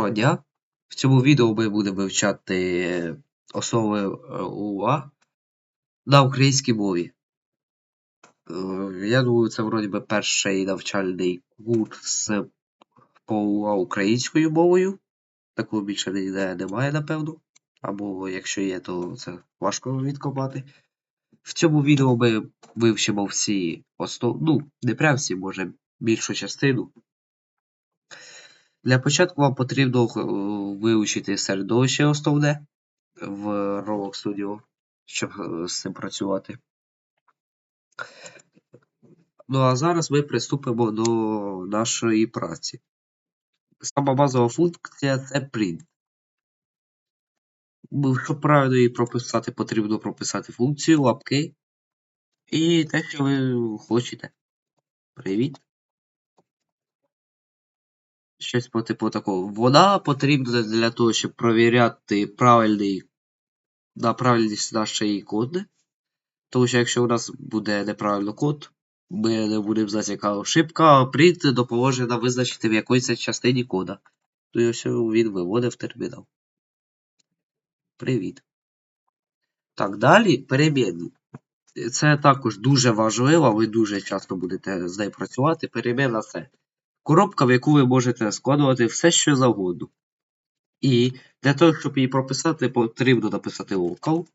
Доброго. В цьому відео ми будемо вивчати основи е, УА на українській мові. Е, Я думаю, це вроді би перший навчальний курс по УА українською мовою. Такого більше ніде немає, напевно. Або якщо є, то це важко відкопати. В цьому відео ми вивчимо всі основ... ну, не прям всі, може, більшу частину. Для початку вам потрібно е, вивчити середовище основне в Roblox Studio, щоб е, з цим працювати. Ну а зараз ми приступимо до нашої праці. Сама базова функція це print. Щоб правильно її прописати, потрібно прописати функцію, лапки і те, що ви хочете. Привіт. Щось по типу такого. Вона потрібна для того, щоб провіряти правильний на правильність нашої коди. Тому що якщо у нас буде неправильно код, ми не будемо знати, яка ошибка, print допоможе нам визначити в якої це частині кода. І ось він виводить в термінал. Привіт. Так, далі перемінні. Це також дуже важливо, ви дуже часто будете з нею працювати. Перемінна це коробка, в яку ви можете складувати все, що завгодно. І для того, щоб її прописати, потрібно написати local.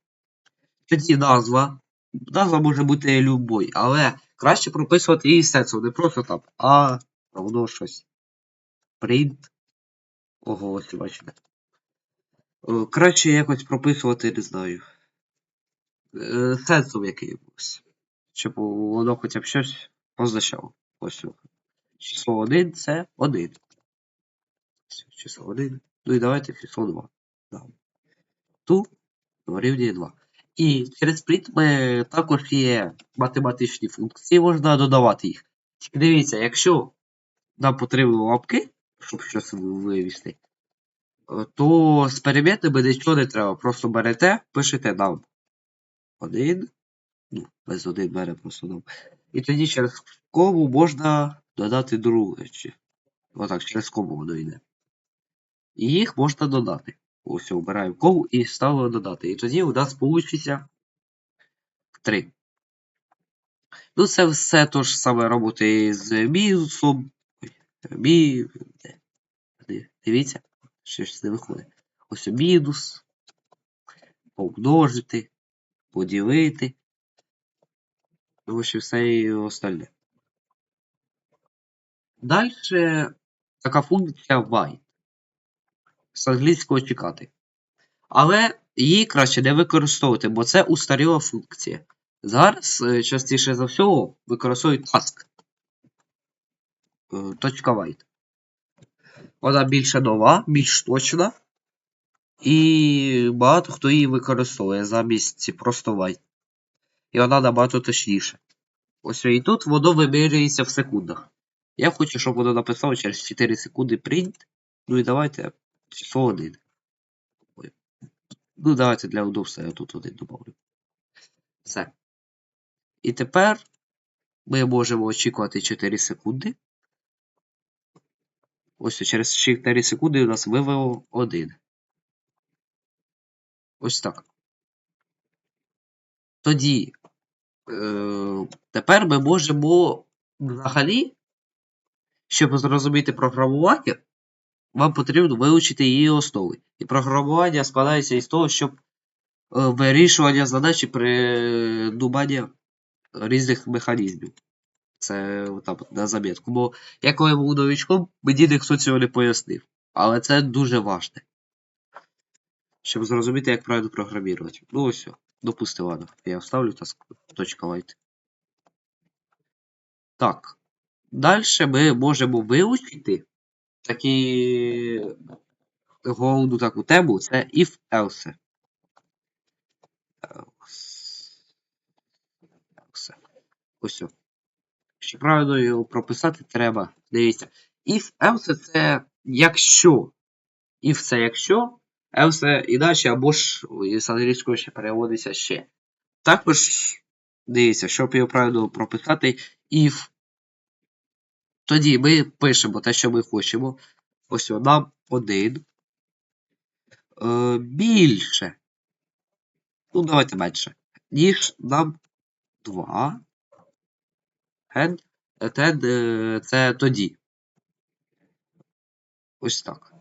Тоді назва. Назва може бути любой, але краще прописувати її сенсом, не просто там, а равно щось. Print. Бачите. Е, Краще якось прописувати, не знаю. е, Сенсом якимось. Щоб воно хоча б щось означало. Ось. Число 1 це 1. Число 1. Ну і давайте число 2. Да. Ту дорівнює 2. І через print також є математичні функції, можна додавати їх. Тільки дивіться, якщо нам потрібні лапки, щоб щось вивести, е, то з перемітними нічого не треба. Просто берете, пишете нам 1. Ну, без 1 бере просто нам. І тоді через кому можна додати друге. Отак, через кому воно йде. І їх можна додати. Ось обираємо кому і ставимо додати. І тоді у нас вийде 3. Ну, це все то ж саме роботи з мінусом. Мі... Дивіться, щось не виходить. Ось мінус. Помножити, поділити. Ну, ось все і остальне. Далі така функція white. З англійського чекати. Але її краще не використовувати, бо це устаріла функція. Зараз е, частіше за всього використовують task. Е, Точка white. Вона більше нова, більш точна. І багато хто її використовує замість просто white. І вона набагато точніша. Ось і тут воно вимірюється в секундах. Я хочу, щоб воно написало через 4 секунди print. Ну і давайте число 1. Ой. Ну, давайте для удобства я тут один добавлю. Все. І тепер ми можемо очікувати 4 секунди. Ось через 4 секунди у нас вивело 1. Ось так. Тоді е, тепер ми можемо взагалі, щоб зрозуміти програмування, вам потрібно вивчити її основи. І програмування складається із того, щоб е, вирішування задачі при думанні різних механізмів. Це там на замітку. Бо я коли був новичком, мені ніхто цього не пояснив. Але це дуже важне. Щоб зрозуміти, як правильно програмувати. Ну ось, допустимо, ладно. Я вставлю точка light. Так. Далі ми можемо вивчити такі головну таку тему це if else. Ось. Щоб правильно його прописати, треба. Дивіться. If else це якщо. If це якщо, else іначе, або ж з англійської ще переводиться ще. Також, дивіться, щоб його правильно прописати, if. Тоді ми пишемо те, що ми хочемо. Ось нам 1 е, більше. Ну, давайте менше. Ніж нам 2. N, ten, е, це тоді. Ось так.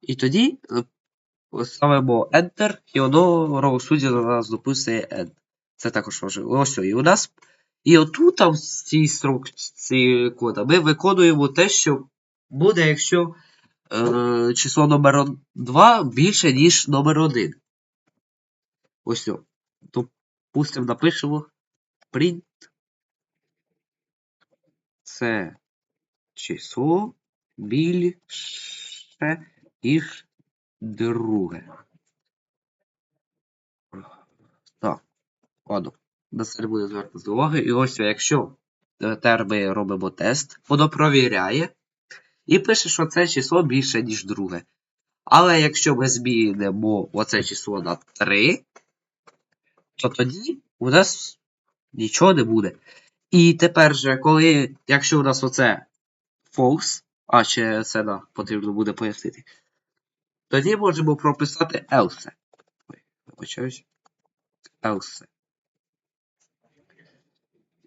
І тоді е, ставимо Enter, і воно RAW на нас дописує End. Це також важливо. Ось, і у нас. І отут в цій строкці кода ми виконуємо те, що буде, якщо е, число номер 2 більше, ніж номер 1. Ось. Допустимо, напишемо print це число більше, ніж друге. Так, ладно. На це буде звертати уваги. І ось, якщо тепер ми робимо тест, воно провіряє і пише, що це число більше, ніж друге. Але якщо ми змінимо оце число на 3, то тоді у нас нічого не буде. І тепер же, коли, якщо у нас оце false, а ще це да, потрібно буде пояснити, тоді можемо прописати else. Ой, вибачаюсь. Else.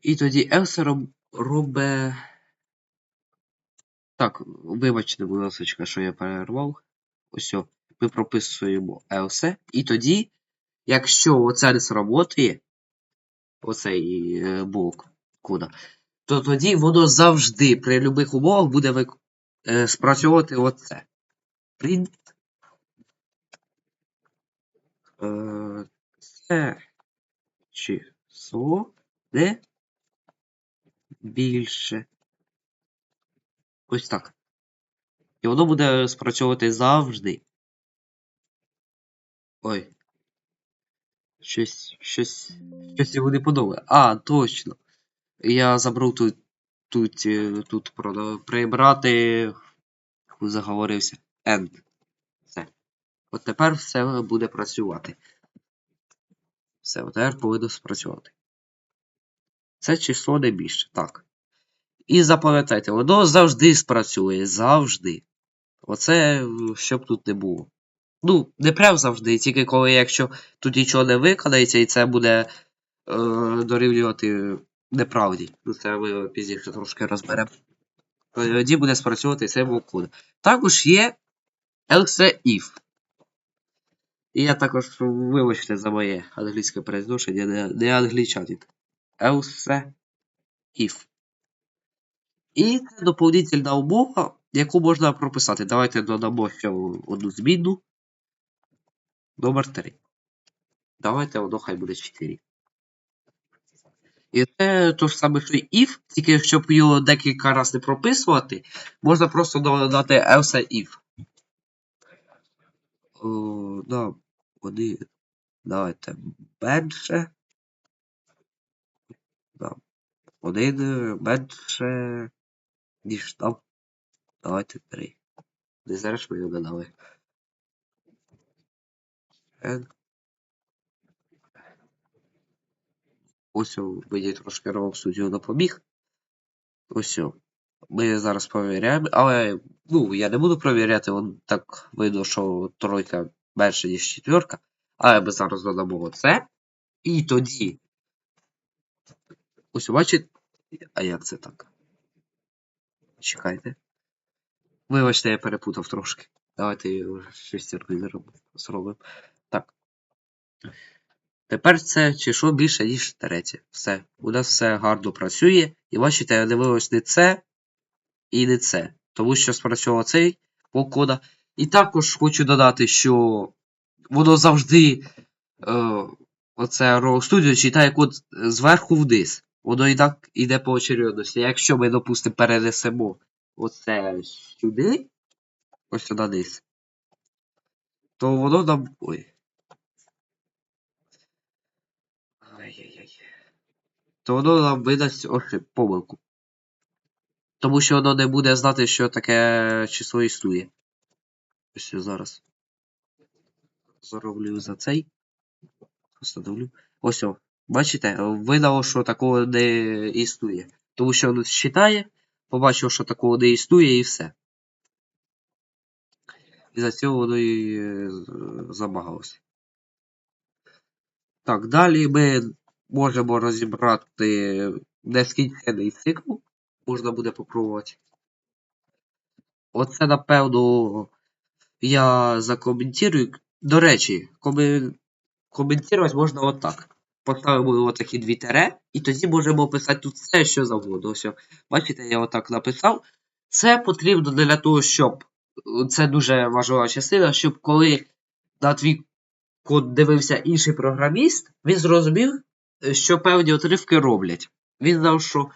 І тоді else роб, робить. Так, вибачте, будь ласка, що я перервав. Ось, ми прописуємо else. І тоді, якщо оце не сработає, оцей е, блок кода, то тоді воно завжди при будь-яких умовах буде вик... е, спрацьовувати оце. Print. Е, це число не більше. Ось так. І воно буде спрацьовувати завжди. Ой. Щось, щось, щось йому не подобає. А, точно. Я забрав тут, тут, е, тут прибрати. Заговорився. End. Все. От тепер все буде працювати. Все, тепер повинно спрацювати. Це число не більше. Так. І запам'ятайте, воно завжди спрацює. Завжди. Оце, щоб тут не було. Ну, не прям завжди, тільки коли якщо тут нічого не виконається, і це буде е, дорівнювати неправді. Ну, це ми пізніше трошки розберемо. Тоді буде спрацьовувати цей блоккод. Також є else if. І я також вибачте за моє англійське произношення, не, не англічанин. If. І це доповнительна умова, яку можна прописати. Давайте додамо ще одну зміну. Номер 3. Давайте воно хай буде 4. І це то ж саме, що і if, тільки щоб його декілька разів не прописувати, можна просто додати else if. О, да, один. Давайте менше. Да. Один менше. Ніж там. Давайте три. Не зараз ми його додали. N. Ось мені трошки Roll Studio допоміг. Ось. Ми зараз перевіряємо, але ну, я не буду перевіряти, вон так видно, що тройка менше, ніж четверка. Але ми зараз додамо оце. І тоді. Ось бачите. А як це так? Чекайте. Вибачте, я перепутав трошки. Давайте шестеркою зробимо. Так. Тепер це чи що більше, ніж третє. Все. У нас все гарно працює. І бачите, я дивилось не це і не це. Тому що спрацьовував цей кода. І також хочу додати, що воно завжди. Е, Оце Raw Studio читає код зверху вниз. Воно і так іде по очередності. Якщо ми, допустимо, перенесемо оце сюди, ось сюди вниз, то воно нам. Ой. Ай-яй-яй. То воно нам видасть ошиб, помилку. Тому що воно не буде знати, що таке число існує. Ось зараз. Зароблю за цей. Встановлю. Ось о. Бачите, видало, що такого не існує. Тому що він считає, побачив, що такого не існує, і все. І за цього воно і е, забагалося. Так, далі ми можемо розібрати нескінчений цикл. Можна буде попробувати. Оце, напевно, я закоментую. До речі, коментувати можна отак. Поставимо отакі дві тере, і тоді можемо писати тут все, що завгодно. Ось, бачите, я отак написав. Це потрібно для того, щоб. Це дуже важлива частина, щоб коли на твій код дивився інший програміст, він зрозумів, що певні отривки роблять. Він знав, що,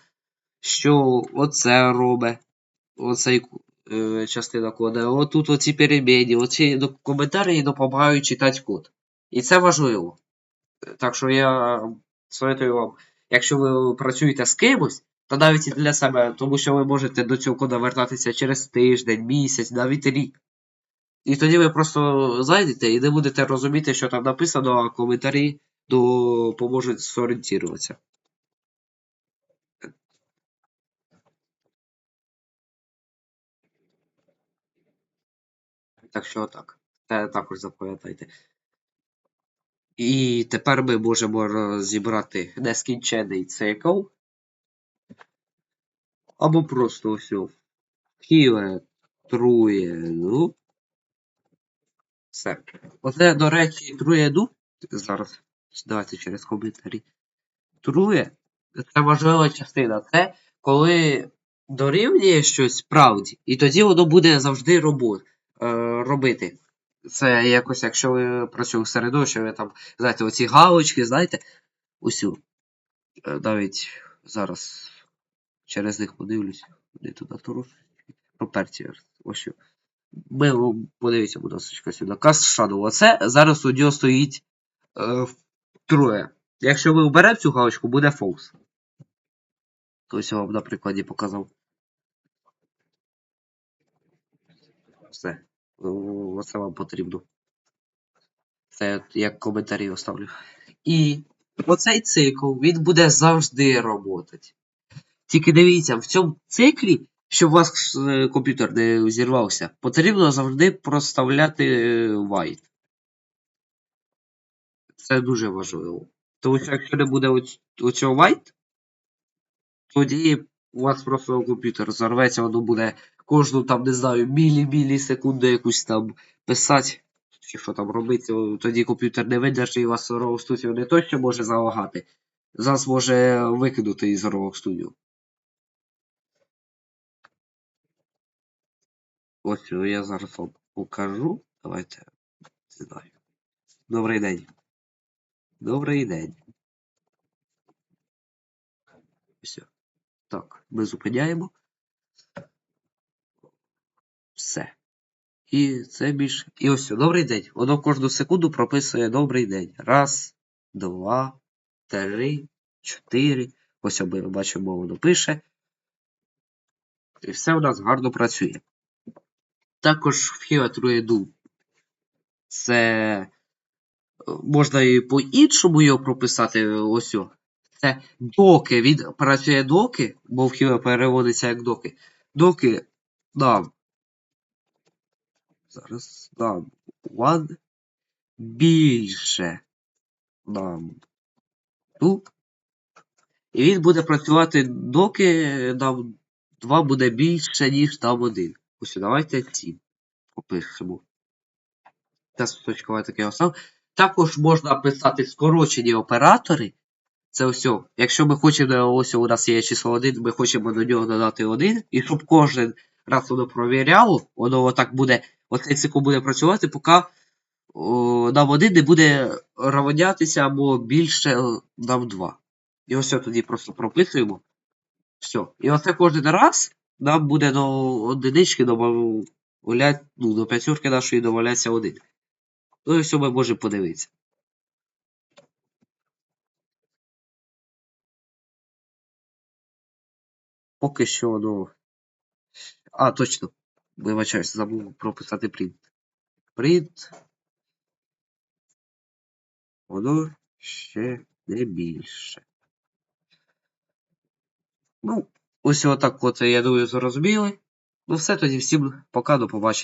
що оце робить, оцей е, частина кода, отут оці переміни, оці коментарі допомагають читати код. І це важливо. Так що я советую вам, якщо ви працюєте з кимось, то навіть і для себе, тому що ви можете до цього кода вертатися через тиждень, місяць, навіть рік. І тоді ви просто зайдете і не будете розуміти, що там написано, а коментарі допоможуть зорієнтуватися. Так що так. Це також запам'ятайте. І тепер ми можемо розібрати нескінчений цикл. Або просто ось хіле, трує, ну. Все. Оце, до речі, трує ду. Зараз давайте через коментарі. Трує. Це важлива частина. Це коли дорівнює щось правді, і тоді воно буде завжди робот, е, робити. Це якось, якщо ви працюєте в середовищі, ви там, знаєте, оці галочки, знаєте, усю. Е, Навіть зараз через них подивлюсь. Де туди трошки. Проперті. Ось. Ми, подивіться, будь ласка, сюди. Cast Shadow. Оце зараз у нього стоїть е, троє. Якщо ви вберете цю галочку, буде false. Ось я вам на прикладі показав. Все. Оце вам потрібно. Це як коментарі оставлю. І оцей цикл він буде завжди працювати. Тільки дивіться, в цьому циклі, щоб у вас е, комп'ютер не зірвався, потрібно завжди проставляти е, white. Це дуже важливо. Тому що якщо не буде оць- оцього white, тоді у вас просто комп'ютер зарветься, воно буде кожну там, не знаю, мілі-мілі секунду якусь там писати, чи що там робити, тоді комп'ютер не видержить і вас Rogue Studio не то, що може залагати, зараз може викинути із Rogue Studio. Ось я зараз вам покажу. Давайте. Не знаю. Добрий день. Добрий день. Все. Так, ми зупиняємо. Все. І це більше. І ось, добрий день. Воно кожну секунду прописує добрий день. Раз, два, три, чотири. Ось ми бачимо, воно пише. І все у нас гарно працює. Також в HeroTrueDo це можна і по-іншому його прописати. Ось. Це доки. Він працює доки, бо в Hero переводиться як доки. Доки нам. Зараз нам one більше нам тут. І він буде працювати доки нам 2 буде більше, ніж там 1. Ось давайте ці попишемо. Та суточкове таке остав. Також можна писати скорочені оператори. Це ось. Якщо ми хочемо, ось у нас є число 1, ми хочемо до нього додати 1. І щоб кожен раз воно провіряло, воно отак буде, оцей цикл буде працювати, поки нам 1 не буде равнятися або більше е, нам 2. І ось тоді просто прописуємо. Все. І оце кожен раз нам буде до одинички добавлять, ну, до п'ятерки нашої добавляться один. Ну і все ми можемо подивитися. Поки що, ну. А, точно. Вибачаюсь, забув прописати print. Print. Воно ще не більше. Ну, ось отак от, я думаю, зрозуміли. Ну все тоді всім пока, до побачення.